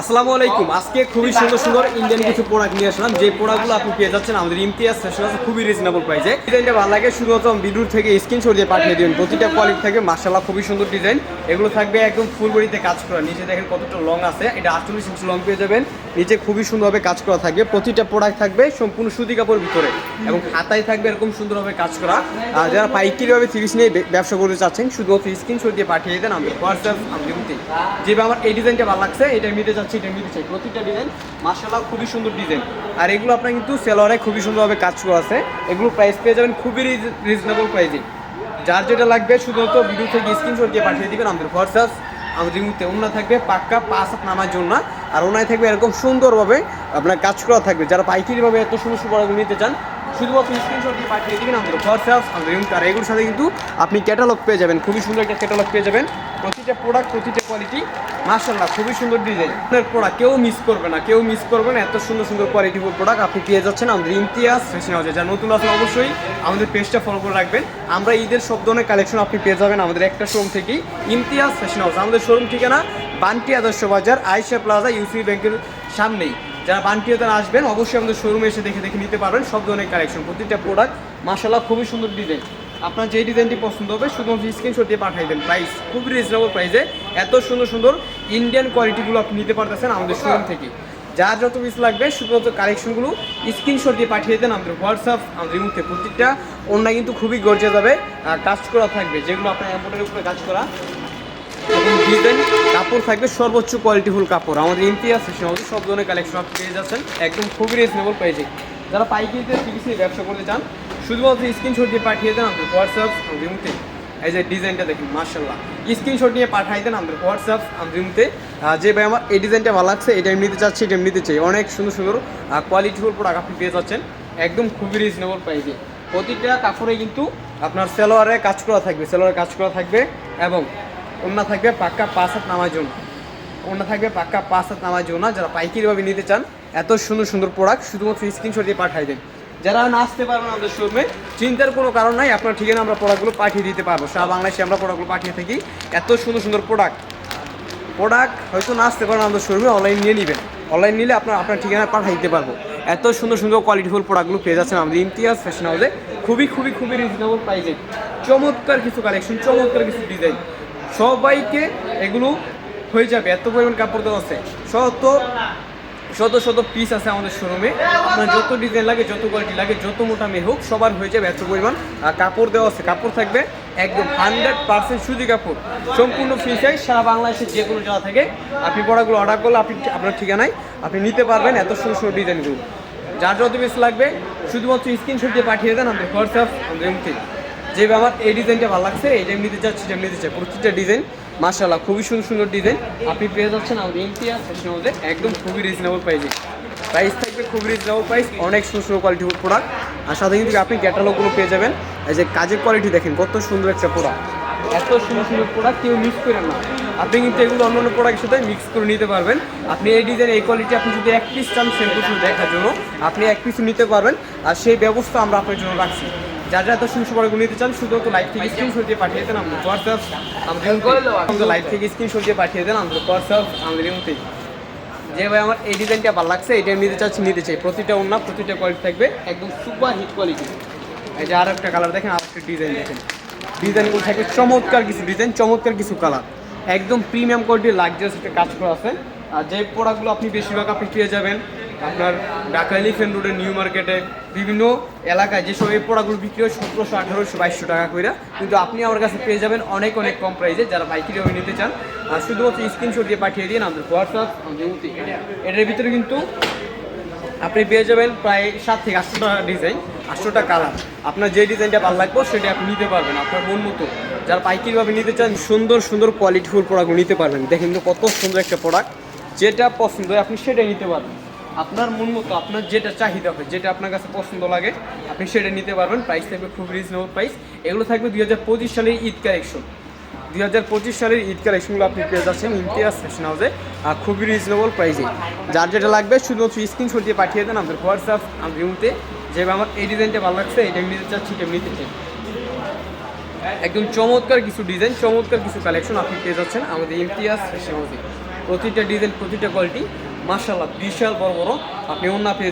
আসসালামু আলাইকুম। আজকে খুবই সুন্দর সুন্দর ইন্ডিয়ান কিছু প্রোডাক্ট নিয়ে আসলাম। যে প্রোডাক্টগুলো আপনি পেয়ে যাচ্ছেন, আমাদের ইমতিয়াজ ফ্যাশন আছে, খুবই রিজনেবল প্রাইসে ডিজাইনটা ভালো লাগে, শুধুমাত্র ভিডিওর থেকে স্ক্রিনশট দিয়ে পাঠিয়ে দিন প্রতিটা কোয়ালিটি থাকবে মার্শাল্লাহ খুবই সুন্দর ডিজাইন এগুলো থাকবে একদম ফুল বডিতে কাজ করা। নিচে দেখেন কতটা লং আছে। এটা আটচল্লিশ ইঞ্চি লং পেয়ে যাবেন। নিচে খুবই সুন্দরভাবে কাজ করা থাকবে। প্রতিটা প্রোডাক্ট থাকবে সম্পূর্ণ সুতি কাপড়ের ভিতরে। এবং হাতায় থাকবে এরকম সুন্দরভাবে কাজ করা। আর যারা পাইকারিভাবে থ্রিস নিয়ে ব্যবসা করতে চাচ্ছেন, শুধুমাত্র স্ক্রিনশট দিয়ে পাঠিয়ে দেন, আমি হোয়াটসঅ্যাপ, আমি যেভাবে আমার এই ডিজাইনটা ভালো লাগছে, এটা নিতে চাচ্ছি এটা নিতে চাই। প্রতিটা ডিজাইন মার্শাল্লাহ খুবই সুন্দর ডিজাইন আর এগুলো আপনার কিন্তু সেলোয়ারে খুবই সুন্দরভাবে কাজ করা আছে। এগুলো প্রাইস পেয়ে যাবেন খুবই রিজনেবল প্রাইসে যার যেটা লাগবে, শুধুমাত্র ভিডিও থেকে স্ক্রিনশট দিয়ে পাঠিয়ে দিবেন আমাদের হোয়াটসঅ্যাপ আমাদের মুহূর্তে ওনা থাকবে পাক্কা পাঁচ হাত নামার জন্য। আর ওনায় থাকবে এরকম সুন্দরভাবে আপনার কাজ করা থাকবে। যারা পাইকারিভাবে এত সুন্দর সুন্দর নিতে চান শুধুমাত্র স্ক্রিনশট দিয়ে পাঠিয়ে দিবেন আমাদের হোয়াটসঅ্যাপ আমাদের আর এগুলোর সাথে কিন্তু আপনি ক্যাটালগ পেয়ে যাবেন। খুবই সুন্দর একটা ক্যাটালগ পেয়ে যাবেন। প্রতিটা প্রোডাক্ট প্রতিটা কোয়ালিটি মার্শাল্লাহ খুবই সুন্দর ডিজাইন আপনার প্রোডাক্ট কেউ মিস করবে না, কেউ মিস করবে না। এত সুন্দর সুন্দর কোয়ালিটিফুল প্রোডাক্ট আপনি পেয়ে যাচ্ছেন। আমাদের ইমতিয়াজ ফ্যাশন হাউসে যা নতুন আছেন অবশ্যই আমাদের পেজটা ফলো করে রাখবেন। আমরা ঈদের সব ধরনের কালেকশন আপনি পেয়ে যাবেন আমাদের একটা শোরুম থেকেই। ইমতিয়াজ ফ্যাশন হাউস আমাদের শোরুম ঠিকানা বান্টি আদর্শ বাজার আয়সা প্লাজা ইউসি ব্যাংকের সামনেই। যারা বান্টিয়াতে আসবেন, অবশ্যই আমাদের শোরুমে এসে দেখে দেখে নিতে পারবেন। সব ধরনের কালেকশন প্রতিটা প্রোডাক্ট মাসাল্লাহ খুবই সুন্দর ডিজাইন আপনার যে ডিজাইনটি পছন্দ হবে, শুধুমাত্র স্ক্রিনশট দিয়ে পাঠিয়ে দেন। প্রাইস খুবই রিজনেবল প্রাইসে এত সুন্দর সুন্দর ইন্ডিয়ান কোয়ালিটিগুলো আপনি নিতে পারতেছেন আমাদের শোরুম থেকে। যার যত পিস লাগবে, শুধুমাত্র কালেকশনগুলো স্ক্রিনশট দিয়ে পাঠিয়ে দেন আমাদের হোয়াটসঅ্যাপ আমাদের মুহূর্তে প্রত্যেকটা অন্য কিন্তু খুবই গর্জে যাবে কাজ করা থাকবে। যেগুলো আপনার অ্যাম্পোর্টের উপরে কাজ করা ডিজাইন কাপড় থাকবে সর্বোচ্চ কোয়ালিটিফুল কাপড়। আমাদের ইমতিয়াজ হাউসে সব ধরনের কালেকশন পেয়ে যাচ্ছেন। একদম খুবই রিজনেবল প্রাইসে যারা পাইকারিতে নিয়ে ব্যবসা করতে চান, শুধুমাত্র স্ক্রিনশট দিয়ে পাঠিয়ে দেন আমাদের হোয়াটসঅ্যাপ রিমুতে এই যে ডিজাইনটা দেখুন মার্শাল্লাহ স্ক্রিনশট নিয়ে পাঠিয়ে দেন আমাদের হোয়াটসঅ্যাপ রিমুতে যে ভাই আমার এই ডিজাইনটা ভালো লাগছে, এটা আমি নিতে চাচ্ছি, এটা আমি নিতে চাই। অনেক সুন্দর সুন্দর কোয়ালিটিফুল প্রোডাক্ট আপনি পেয়ে যাচ্ছেন। একদম খুবই রিজনেবল প্রাইসে প্রতিটা কাপড়ে কিন্তু আপনার সেলোয়ারে কাজ করা থাকবে, সেলোয়ারে কাজ করা থাকবে এবং ওনা থাকবে পাক্কা পাঁচ হাত নামার জন্য ওনা থাকবে পাক্কা পাঁচ হাত নামার জন্য যারা পাইকারিভাবে নিতে চান, এত সুন্দর সুন্দর প্রোডাক্ট শুধুমাত্র স্ক্রিনশট দিয়ে পাঠিয়ে দেন। যারা না আসতে পারবেন আমাদের শোরুমে চিন্তার কোনো কারণ নাই, আপনার ঠিকানা আমরা প্রোডাক্টগুলো পাঠিয়ে দিতে পারব। সারা বাংলাদেশে আমরা প্রোডাক্টগুলো পাঠিয়ে থাকি। এত সুন্দর সুন্দর প্রোডাক্ট প্রোডাক্ট হয়তো না আসতে পারেন আমাদের শোরুমে অনলাইন নিয়ে নেবেন। অনলাইন নিলে আপনার আপনার ঠিকানা পাঠিয়ে দিতে পারব। এত সুন্দর সুন্দর কোয়ালিটিফুল প্রোডাক্টগুলো পেয়ে যাচ্ছেন আমাদের ইমতিয়াজ ফ্যাশন হাউসে খুবই খুবই খুবই রিজনেবল প্রাইসে চমৎকার কিছু কালেকশন চমৎকার কিছু ডিজাইন সবাইকে এগুলো হয়ে যাবে, এত পরিমাণ কাপড় দেওয়া আছে। শত শত শত পিস আছে আমাদের শোরুমে আপনার যত ডিজাইন লাগে, যত কোয়ালিটি লাগে, যত মোটা মেয়ে হোক, সবার হয়ে যাবে এত পরিমাণ কাপড় দেওয়া আছে। কাপড় থাকবে একদম হান্ড্রেড পার্সেন্ট সুতি কাপড়। সম্পূর্ণ ফ্রি সাইজ সারা বাংলাদেশের যে কোনো জায়গা থেকে আপনি প্রোডাক্টগুলো অর্ডার করলে আপনি আপনার ঠিকানায় আপনি নিতে পারবেন এত সুন্দর সুন্দর ডিজাইনগুলো যার যত বেশি লাগবে, শুধুমাত্র স্ক্রিনশট দিয়ে পাঠিয়ে দেন, আমাদের হোয়াটসঅ্যাপ আমাদের যেভাবে আমার এই ডিজাইনটা ভালো লাগছে আমি নিতে চাচ্ছি এটা নিতে চাই প্রতিটা ডিজাইন মাশাল্লাহ খুবই সুন্দর সুন্দর ডিজাইন। আপনি পেয়ে যাচ্ছেন আমাদের ইমতিয়াজ একদম খুবই রিজনেবল প্রাইসে প্রাইস থাকবে খুবই রিজনেবল প্রাইস অনেক সুন্দর সুন্দর কোয়ালিটি প্রোডাক্ট আর সাথে কিন্তু আপনি ক্যাটালগুলো পেয়ে যাবেন। এই যে কাজের কোয়ালিটি দেখেন, কত সুন্দর একটা প্রোডাক্ট এত সুন্দর সুন্দর প্রোডাক্ট কেউ মিক্স করেন না। আপনি কিন্তু এগুলো অন্য অন্য প্রোডাক্টের সাথে মিক্স করে নিতে পারবেন। আপনি এই ডিজাইন এই কোয়ালিটি আপনি যদি এক পিস চান শুধু দেখার জন্য, আপনি এক পিস নিতে পারবেন। আর সেই ব্যবস্থা আমরা আপনার জন্য রাখছি। যার যা এত সুন্দর সুন্দর নিতে চান শুধুমাত্র লাইভ থেকে স্ক্রিনশট দিয়ে পাঠিয়ে দেন আমাদের হোয়াটসঅ্যাপ আমাদের লাইভ থেকে স্ক্রিনশট দিয়ে পাঠিয়ে দেন আমাদের হোয়াটসঅ্যাপ আমাদের মধ্যে যে ভাই আমার এই ডিজাইনটা ভালো লাগছে এটা নিতে চাচ্ছি নিতে চাই। প্রতিটা অন্য প্রতিটা কোয়ালিটি থাকবে। একদম সুপার হিট কোয়ালিটি এই যে আর একটা কালার দেখেন আর একটা ডিজাইন দেখেন ডিজাইনগুলো থাকবে চমৎকার কিছু ডিজাইন চমৎকার কিছু কালার একদম প্রিমিয়াম কোয়ালিটির লাক্সারিয়াস একটা কাজ করা আছে। আর যে প্রোডাক্টগুলো আপনি বেশিরভাগ আপনি পেয়ে যাবেন আপনার ঢাকা এলিফেন্ট রোডে নিউ মার্কেটে বিভিন্ন এলাকায় যেসব এই প্রোডাক্টগুলো বিক্রি হয় সতেরোশো, আঠারোশো, বাইশশো টাকা করে কিন্তু আপনি আমার কাছে পেয়ে যাবেন অনেক অনেক কম প্রাইসে যারা বাইকের ওই নিতে চান। আর শুধুমাত্র স্ক্রিনশট দিয়ে পাঠিয়ে দিন, আমাদের হোয়াটসঅ্যাপ এটার ভিতরে কিন্তু আপনি পেয়ে যাবেন প্রায় সাত থেকে আটশোটা ডিজাইন আটশোটা কালার আপনার যে ডিজাইনটা ভালো লাগবে, সেটা আপনি নিতে পারবেন। আপনার মন মতো। যারা পাইকারিভাবে নিতে চান, সুন্দর সুন্দর কোয়ালিটিফুল প্রোডাক্ট নিতে পারবেন। দেখেন কত সুন্দর একটা প্রোডাক্ট যেটা পছন্দ হয় আপনি সেটাই নিতে পারবেন। আপনার মন মতো আপনার যেটা চাহিদা হবে, যেটা আপনার কাছে পছন্দ লাগে, আপনি সেটা নিতে পারবেন। প্রাইস থাকবে খুব রিজনেবল প্রাইস এগুলো থাকবে দুই হাজার পঁচিশ সালের ঈদ কালেকশন দুই হাজার পঁচিশ সালের ঈদ কালেকশনগুলো আপনি পেয়ে যাচ্ছেন ইমতিয়াজ ফ্যাশন হাউসে আর খুবই রিজনেবল প্রাইসে যার যেটা লাগবে শুধুমাত্র স্ক্রিনশট দিয়ে পাঠিয়ে দেন আমাদের হোয়াটসঅ্যাপ আমি ভিউতে যেভাবে আমার এই ডিজাইনটা ভালো লাগছে, এটা নিতে চাচ্ছি, এটা নিতে চাই। একদম চমৎকার কিছু ডিজাইন চমৎকার কিছু কালেকশন আপনি পেয়ে যাচ্ছেন আমাদের ইমতিয়াজ ফ্যাশন হাউসে প্রতিটা ডিজাইন প্রতিটা কোয়ালিটি মার্শাল্লাহ বিশাল বড় বড়। আপনি অন্য পেয়ে